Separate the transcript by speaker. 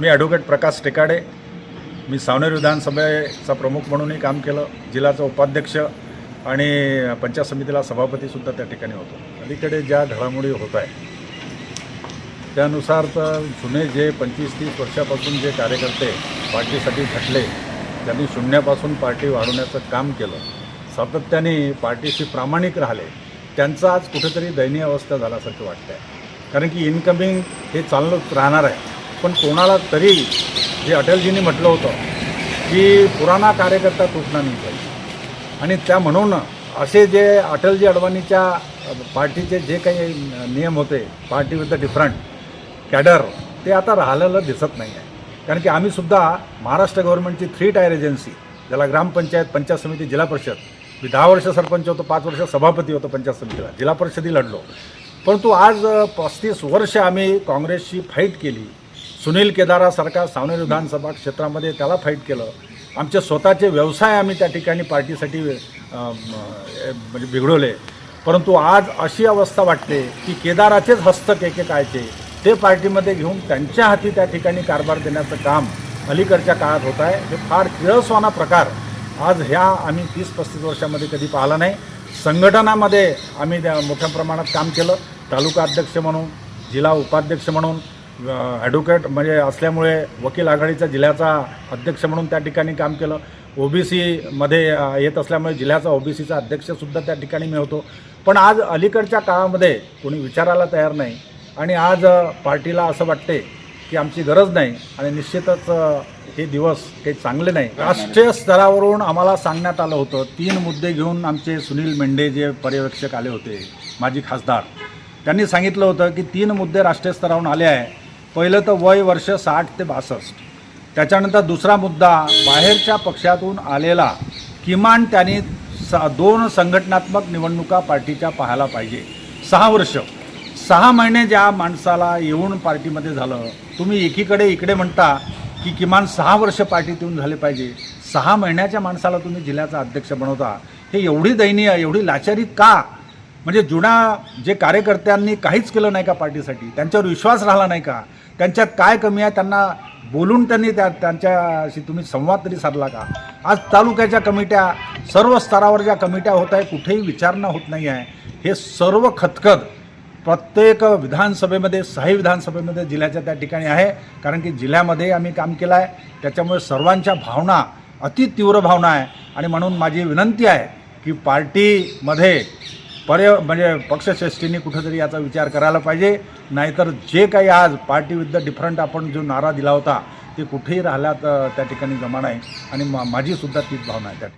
Speaker 1: मी advocate Prakash Tekade. मी सावनेर विधानसभेचा प्रमुख म्हणूनही काम केलं जिल्ह्याचा उपाध्यक्ष आणि पंचायत समितीला सभापतीसुद्धा त्या ठिकाणी होतो. अलीकडे ज्या घडामोडी होत आहे त्यानुसार तर जुने जे पंचवीस तीस वर्षापासून जे कार्यकर्ते पार्टीसाठी झटले त्यांनी शून्यापासून पार्टी वाढवण्याचं काम केलं. सातत्याने पार्टीशी प्रामाणिक राहिले त्यांचा आज कुठेतरी दयनीय अवस्था झाल्यासारखं वाटतं आहे कारण की इनकमिंग हे चाललंच राहणार आहे. पण कोणाला तरी जे अटलजींनी म्हटलं होतं की पुराणा कार्यकर्ता तुटणार नाही पाहिजे आणि त्या म्हणून असे जे अटलजी अडवाणीच्या पार्टीचे जे काही नियम होते party with the different cadre ते आता राहिलेलं दिसत नाही आहे कारण की आम्हीसुद्धा महाराष्ट्र गव्हर्नमेंटची थ्री टायर एजन्सी ज्याला ग्रामपंचायत पंचायत समिती जिल्हा परिषद मी दहा वर्ष सरपंच होतो पाच वर्ष सभापती होतो पंचायत समितीला जिल्हा परिषदी लढलो. परंतु आज पस्तीस वर्ष आम्ही काँग्रेसची फाईट केली. सुनील केदारासारखा सावनेर विधानसभा क्षेत्रामध्ये त्याला फाईट केलं. आमचे स्वतःचे व्यवसाय आम्ही त्या ठिकाणी पार्टीसाठी म्हणजे बिघडवले. परंतु आज अशी अवस्था वाटते की केदाराचेच हस्तक एकेकाळचे ते पार्टीमध्ये घेऊन त्यांच्या हाती त्या ठिकाणी कारभार देण्याचं काम अलीकडच्या काळात होत आहे. हे फार किळसवाना प्रकार आज ह्या आम्ही तीस पस्तीस वर्षामध्ये कधी पाहिला नाही. संघटनामध्ये आम्ही त्या मोठ्या प्रमाणात काम केलं. तालुका अध्यक्ष म्हणून जिल्हा उपाध्यक्ष म्हणून ॲडव्होकेट म्हणजे असल्यामुळे वकील आघाडीचा जिल्ह्याचा अध्यक्ष म्हणून त्या ठिकाणी काम केलं. ओबीसीमध्ये येत असल्यामुळे जिल्ह्याचा ओबीसीचा अध्यक्षसुद्धा त्या ठिकाणी मी होतो पण आज अलीकडच्या काळामध्ये कोणी विचारायला तयार नाही. आणि आज पार्टीला असं वाटते की आमची गरज नाही आणि निश्चितच हे दिवस काही चांगले नाही. राष्ट्रीय स्तरावरून आम्हाला सांगण्यात आलं होतं. तीन मुद्दे घेऊन आमचे सुनील मेंढे जे पर्यवेक्षक आले होते माजी खासदार. त्यांनी सांगितलं होतं की तीन मुद्दे राष्ट्रीय स्तरावरून आले आहे. पहिलं तर वय वर्ष साठ ते बासष्ट. त्याच्यानंतर दुसरा मुद्दा बाहेरच्या पक्षातून आलेला किमान त्यांनी स दोन संघटनात्मक निवडणुका पार्टीच्या पाहायला पाहिजे. सहा वर्ष. सहा महिने ज्या माणसाला येऊन पार्टीमध्ये झालं तुम्ही एकीकडे इकडे म्हणता की किमान सहा वर्ष पार्टीत येऊन झाले पाहिजे. सहा महिन्याच्या माणसाला तुम्ही जिल्ह्याचा अध्यक्ष बनवता. हे एवढी दयनीय एवढी लाचारी का? म्हणजे जुन्या जे कार्यकर्त्यांनी काहीच केलं नाही का पार्टीसाठी? त्यांच्यावर विश्वास राहिला नाही का? त्यांच्यात काय कमी आहे त्यांना बोलून त्यांनी त्या त्यांच्याशी तुम्ही संवाद तरी साधला का? आज तालुक्याच्या कमिट्या सर्व स्तरावर ज्या कमिट्या होत आहे कुठेही विचारणा होत नाही आहे. हे सर्व खतखत प्रत्येक विधानसभेमध्ये सहा विधानसभेमध्ये जिल्ह्याच्या त्या ठिकाणी आहे. कारण की जिल्ह्यामध्ये आम्ही काम केलं आहे त्याच्यामुळे सर्वांच्या भावना अति तीव्र भावना आहे. आणि म्हणून माझी विनंती आहे की पार्टीमध्ये पर्य म्हणजे पक्षश्रेष्ठींनी कुठंतरी याचा विचार करायला पाहिजे. नाहीतर जे काही आज पार्टी विथ द डिफरंट आपण जो नारा दिला होता ते कुठेही राहिल्यात त्या ठिकाणी जमा नाही. आणि मा माझीसुद्धा तीच भावना आहे त्या ठिकाणी.